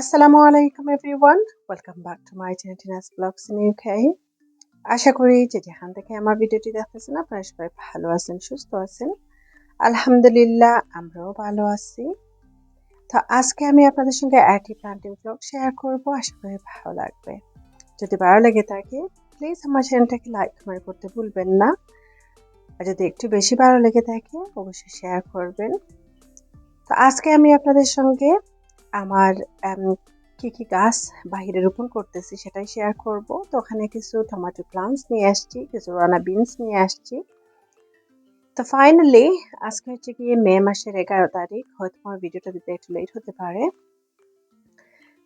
আসসালামু আলাইকুম everyone welcome back to my channel vlogs in UK আশা করি যে যেখান থেকে আমার ভিডিওটি দেখতেছেন, আপনারা সবাই ভালো আছেন, সুস্থ আছেন। আলহামদুলিল্লাহ, আমরাও ভালো আছি। তো আজকে আমি আপনাদের সঙ্গে একটি প্লান্টিং ব্লগ শেয়ার করব, আশা করি ভালো লাগবে। যদি ভালো লেগে থাকে প্লিজ আমার চ্যানেলটাকে লাইক কমেন্ট করতে ভুলবেন না। আর যদি একটু বেশি ভালো লেগে থাকে, অবশ্যই শেয়ার করবেন। তো আজকে আমি আপনাদের সঙ্গে আমার কি কি গাছ বাহিরে রোপণ করতেছি সেটাই শেয়ার করব। তো ওখানে কিছু টমেটো প্লান্টস নিয়ে আসছি, কিছু রানা বিনস নিয়ে আসছি। তো ফাইনালি আজকে হচ্ছে গিয়ে মে মাসের এগারো তারিখ, হয়তো আমার ভিডিওটা দিতে একটু লেট হতে পারে।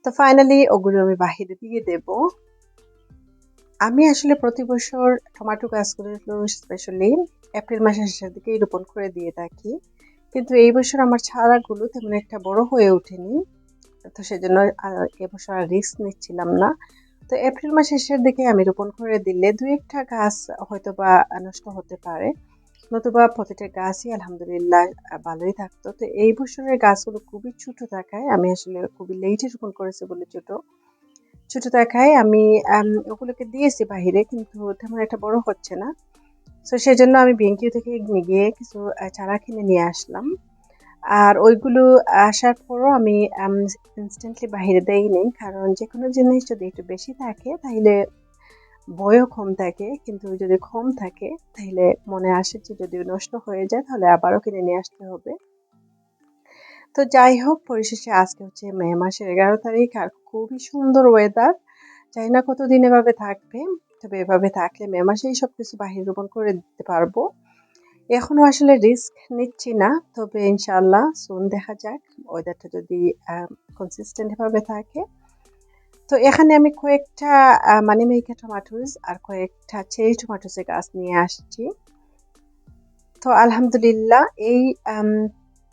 তো ফাইনালি ওগুলো আমি বাহিরে দিয়ে দেব। আমি আসলে প্রতি বছর টমেটো গাছগুলো স্পেশালি এপ্রিল মাসের শেষের দিকেই রোপণ করে দিয়ে থাকি। কিন্তু এই বছর আমার ছাড়াগুলো তেমন একটা বড় হয়ে ওঠেনি। তো সেজন্য এবছর আর রিস্ক নিচ্ছিলাম না। তো এপ্রিল মাস শেষের দিকে আমি রোপণ করে দিলে দু একটা গাছ হয়তো বা নষ্ট হতে পারে, নতুবা প্রতিটা গাছই আলহামদুলিল্লাহ ভালোই থাকতো। তো এই বছরের গাছগুলো খুবই ছোট থাকায় আমি আসলে খুবই লেটে রোপণ করেছি বলে ছোট। ছোট দেখায় আমি ওগুলোকে দিয়েছি বাহিরে কিন্তু তেমন একটা বড় হচ্ছে না। তো সেজন্য আমি ব্যাংকিউ থেকে গিয়ে কিছু চারা কিনে নিয়ে আসলাম। আর ওইগুলো আসার পরও আমি ইনস্ট্যান্টলি বাহিরে দেই নেই কারণ যে কোনো জিনিস যদি একটু বেশি থাকে তাহলে বয়ও কম থাকে। কিন্তু যদি কম থাকে তাহলে মনে আসে যে যদি নষ্ট হয়ে যায়, তাহলে আবারও কিনে নিয়ে আসতে হবে। তো যাই হোক, পরিশেষে আজকে হচ্ছে মে মাসের এগারো তারিখ, আর খুবই সুন্দর ওয়েদার জানি না কতদিন এভাবে থাকবে, তবে এভাবে থাকলে মে মাসেই সব কিছু বাহির রোপণ করে দিতে পারব। এখনও আসলে রিস্ক নিচ্ছি না, তবে ইনশাল্লাহ সুন দেখা যাক ওয়েদারটা যদি কনসিস্টেন্টভাবে থাকে। তো এখানে আমি কয়েকটা মানি মেকা আর কয়েকটা চেরি টমাটোসের গাছ নিয়ে আসছি। তো আলহামদুলিল্লাহ এই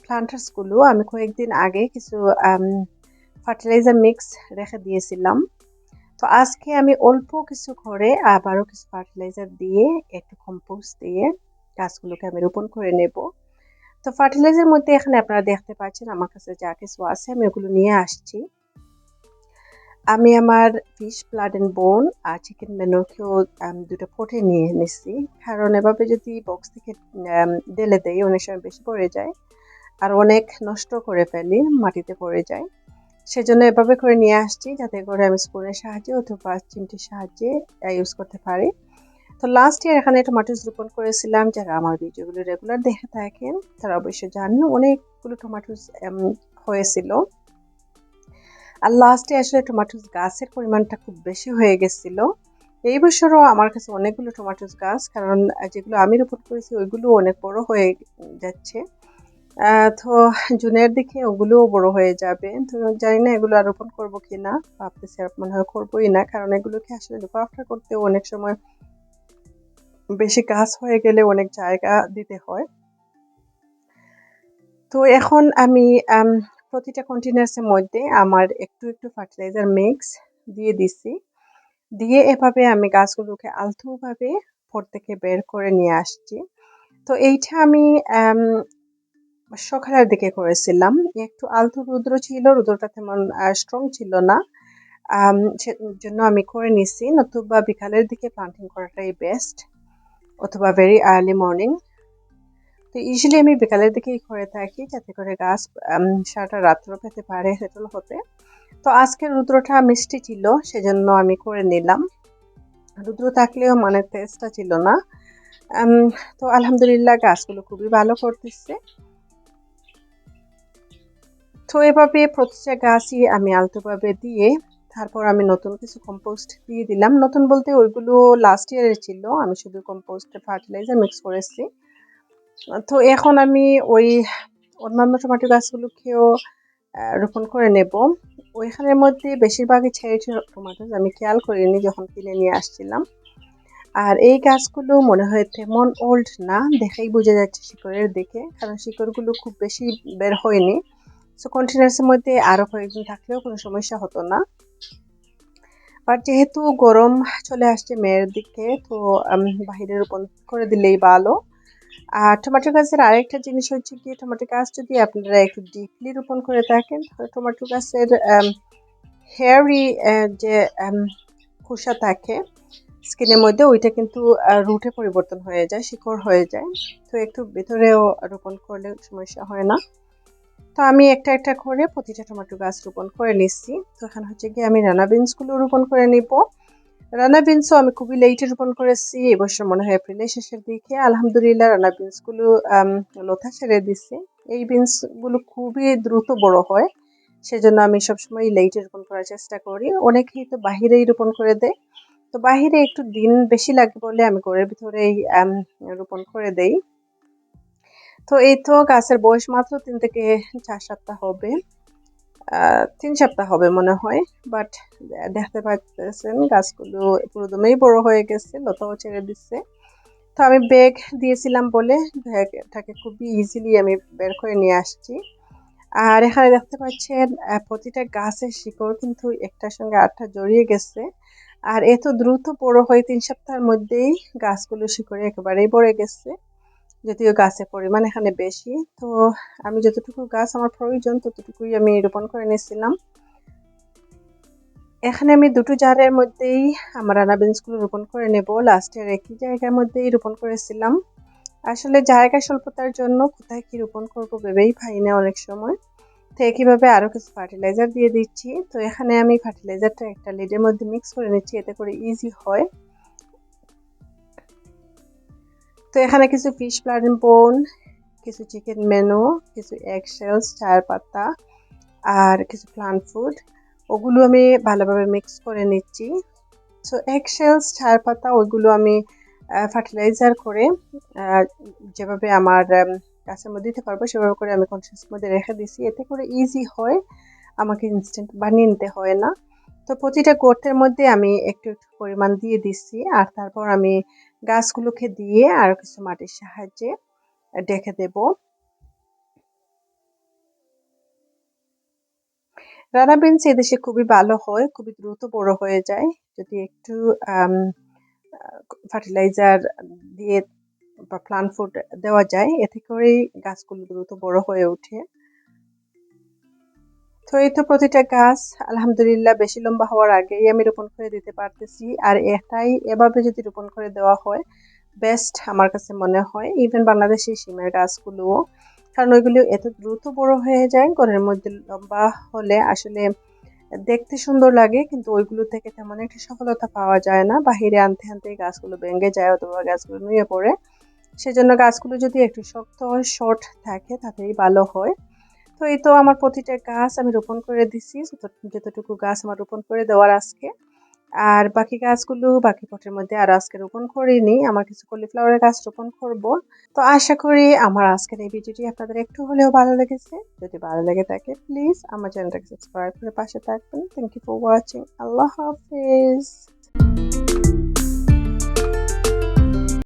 প্লান্টার্সগুলো আমি কয়েকদিন আগে কিছু ফার্টিলাইজার মিক্স রেখে দিয়েছিলাম। তো আজকে আমি অল্প কিছু করে আবারও কিছু ফার্টিলাইজার দিয়ে, একটু কম্পোস্ট দিয়ে গাছগুলোকে আমি রোপণ করে নেব। তো ফার্টিলাইজার মধ্যে এখানে আপনারা দেখতে পাচ্ছেন আমার কাছে যা কিছু আছে, আমি ওগুলো নিয়ে আসছি। আমি আমার ফিশ ব্লাড অ্যান্ড বোন আর চিকেন মেনোকেও দুটো ফোটে নিয়ে নিচ্ছি কারণ এভাবে যদি বক্স থেকে ডেলে দেই, অনেক সময় বেশি পড়ে যায় আর অনেক নষ্ট করে ফেলি, মাটিতে পড়ে যায়। সেজন্য এভাবে করে নিয়ে আসছি যাতে করে আমি স্পুনের সাহায্যে অথবা চিমটির সাহায্যে ইউজ করতে পারি। তো লাস্ট ইয়ার এখানে টমাটোস রোপণ করেছিলাম, যারা আমার ভিডিওগুলো রেগুলার দেখে থাকেন, তারা অবশ্যই জানেন অনেকগুলো টমাটোস হয়েছিল। আর লাস্টে আসলে টমাটোস গাছের পরিমাণটা খুব বেশি হয়ে গেছিল। এই বছরও আমার কাছে অনেকগুলো টমাটোস গাছ, কারণ যেগুলো আমি রোপণ করেছি ওইগুলো অনেক বড় হয়ে যাচ্ছে। তো জুনের দিকে ওগুলোও বড় হয়ে যাবে। তো জানি না এগুলো আর রোপণ করব কি না ভাবতেছি মনে হয় করবোই না, কারণ এগুলোকে আসলে লুক আফটার করতে অনেক সময় বেশি গাছ হয়ে গেলে অনেক জায়গা দিতে হয়। তো এখন আমি প্রতিটা কন্টেনার্সের মধ্যে আমার একটু একটু ফার্টিলাইজার মিক্স দিয়ে দিছি। দিয়ে এভাবে আমি গাছগুলোকে আলতুভাবে ভোর থেকে বের করে নিয়ে আসছি। তো এইটা আমি সকালের দিকে করেছিলাম। একটু আলতু রুদ্র ছিল, রুদ্রটা তেমন স্ট্রং ছিল না। জন্য আমি করে নিছি। নতুবা বিকালের দিকে প্লান্টিং করাটাই বেস্ট অথবা ভেরি আর্লি মর্নিং তো ইউজুয়ালি আমি বিকালের দিকেই করে থাকি, যাতে করে গাছ সারাটা রাত্র পেতে পারে সেটল হতে। তো আজকে রুদ্রটা মিষ্টি ছিল, সেজন্য আমি করে নিলাম। রুদ্র থাকলেও মানে টেস্টটা ছিল না। তো আলহামদুলিল্লাহ গাছগুলো খুবই ভালো করতেছে। তো এভাবে প্রতিটা গাছই আমি আলতোভাবে দিয়ে তারপর আমি নতুন কিছু কম্পোস্ট দিয়ে দিলাম। নতুন বলতে ওইগুলো লাস্ট ইয়ারের ছিল। আমি শুধু কম্পোস্ট ফার্টিলাইজার মিক্স করেছি। তো এখন আমি ওই অন্যান্য টমাটো গাছগুলোকেও রোপণ করে নেব। ওইখানের মধ্যে বেশিরভাগই ছেড়ে টমাটো আমি খেয়াল করিনি যখন কিনে নিয়ে আসছিলাম। আর এই গাছগুলো মনে হয় তেমন ওল্ড না, দেখেই বোঝা যাচ্ছে শিকড়ের দিকে, কারণ শিকড়গুলো খুব বেশি বের হয়নি। সো কন্টেনার্সের মধ্যে আরও কয়েকদিন থাকলেও কোনো সমস্যা হতো না। বাট যেহেতু গরম চলে আসছে মেয়ের দিকে, তো বাহিরে রোপণ করে দিলেই ভালো। আর টমেটো গাছের আরেকটা জিনিস হচ্ছে কি টমেটো গাছ যদি আপনারা একটু ডিপলি রোপণ করে থাকেন, তাহলে টমেটো গাছের হেয়ারি যে খোসা থাকে স্কিনের মধ্যে, ওইটা কিন্তু রুটে পরিবর্তন হয়ে যায়, শিকড় হয়ে যায়। তো একটু ভেতরেও রোপণ করলে সমস্যা হয় না। তো আমি একটা একটা করে প্রতিটা টমেটো গাছ রোপণ করে নিচ্ছি। তো এখানে হচ্ছে গিয়ে আমি রানা বিনসগুলো রোপণ করে নিব। রানা বিনসও আমি খুবই লেটে রোপণ করেছি এবছর মনে হয় এপ্রিলের শেষের দিকে। আলহামদুলিল্লাহ রানা বিনসগুলো লোথা ছেড়ে দিচ্ছি এই বিনসগুলো খুবই দ্রুত বড় হয়, সেজন্য আমি সবসময় লেটে রোপণ করার চেষ্টা করি। অনেকেই তো বাহিরেই রোপণ করে দেয়। তো বাহিরে একটু দিন বেশি লাগে বলে আমি ঘরের ভিতরেই রোপণ করে দেই। তো এই তো গাছের বয়স মাত্র তিন থেকে চার সপ্তাহ হবে। তিন সপ্তাহ হবে মনে হয় বাট দেখতে পাচ্ছেন গাছগুলো পুরোদমেই বড় হয়ে গেছে, লতাও ছেড়ে দিচ্ছে। তো আমি ব্যাগ দিয়েছিলাম বলে ব্যাগটাকে খুবই ইজিলি আমি বের করে নিয়ে আসছি। আর এখানে দেখতে পাচ্ছেন প্রতিটা গাছের শিকড় কিন্তু একটার সঙ্গে আটটা জড়িয়ে গেছে। আর এত দ্রুত বড় হয়ে তিন সপ্তাহের মধ্যেই গাছগুলো শিকড়ে একেবারেই বড়ে গেছে। যদিও গাছের পরিমাণ এখানে বেশি, তো আমি যতটুকু গাছ আমার প্রয়োজন ততটুকুই আমি রোপণ করে নিয়েছিলাম। এখানে আমি দুটো জারের মধ্যেই আমার আনাবিনসগুলো রোপণ করে নেব। লাস্টের একই জায়গার মধ্যেই রোপণ করেছিলাম। আসলে জায়গা স্বল্পতার জন্য কোথায় কি রোপণ করব ভেবেই পাই না অনেক সময়। তো একইভাবে আরও কিছু ফার্টিলাইজার দিয়ে দিচ্ছি। তো এখানে আমি ফার্টিলাইজারটা একটা লিডের মধ্যে মিক্স করে নিচ্ছি, এতে করে ইজি হয়। তো এখানে কিছু ফিশ প্লান বোন কিছু চিকেন মেনু কিছু এগ শেলস চায়ের পাতা আর কিছু প্লান্ট ফুড ওগুলো আমি ভালোভাবে মিক্স করে নিচ্ছি। সো এগ শেলস চায়ের পাতা ওইগুলো আমি ফার্টিলাইজার করে যেভাবে আমার গাছের মধ্যে দিতে পারব, সেভাবে করে আমি কনসিয়াস মধ্যে রেখে দিছি। এতে করে ইজি হয়, আমাকে ইনস্ট্যান্ট বানিয়ে নিতে হয় না। তো প্রতিটা গর্তের মধ্যে আমি একটু একটু পরিমাণ দিয়ে দিচ্ছি। আর তারপর আমি গাছগুলোকে দিয়ে আর কিছু মাটির সাহায্যে ডেকে দেব। রানা বিনস এদেশে খুবই ভালো হয়, খুবই দ্রুত বড় হয়ে যায়। যদি একটু ফার্টিলাইজার দিয়ে বা প্লান্ট ফুড দেওয়া যায়, এতে করেই গাছগুলো দ্রুত বড় হয়ে ওঠে। তো এই তো প্রতিটা গাছ, আলহামদুলিল্লাহ বেশি লম্বা হওয়ার আগেই আমি রোপণ করে দিতে পারতেছি। আর এটাই এভাবে যদি রোপণ করে দেওয়া হয় বেস্ট আমার কাছে মনে হয় ইভেন বাংলাদেশি সিমের গাছগুলোও। কারণ ওইগুলো এত দ্রুত বড় হয়ে যায়, ঘরের মধ্যে লম্বা হলে আসলে দেখতে সুন্দর লাগে, কিন্তু ওইগুলো থেকে তেমন একটা সফলতা পাওয়া যায় না। বাহিরে আনতে আনতে গাছগুলো ভেঙে যায় অথবা গাছগুলো নুয়ে পড়ে। সেজন্য গাছগুলো যদি একটু শক্ত শর্ট থাকে, তাতেই ভালো হয়। তো এই তো আমার প্রতিটা গাছ আমি রোপণ করে দিছি যতটুকু গাছ আমার রোপণ করে দেওয়ার আজকে। আর বাকি গাছগুলো বাকি পটের মধ্যে আর আজকে রোপণ করিনি, আমার কিছু কলিফ্লাওয়ারের গাছ রোপণ করব। তো আশা করি আমার আজকের এই ভিডিওটি আপনাদের একটু হলেও ভালো লেগেছে। যদি ভালো লেগে থাকে প্লিজ আমার চ্যানেলটাকে সাবস্ক্রাইব করে পাশে থাকবেন। থ্যাংক ইউ ফর ওয়াচিং আল্লাহ হাফিজ।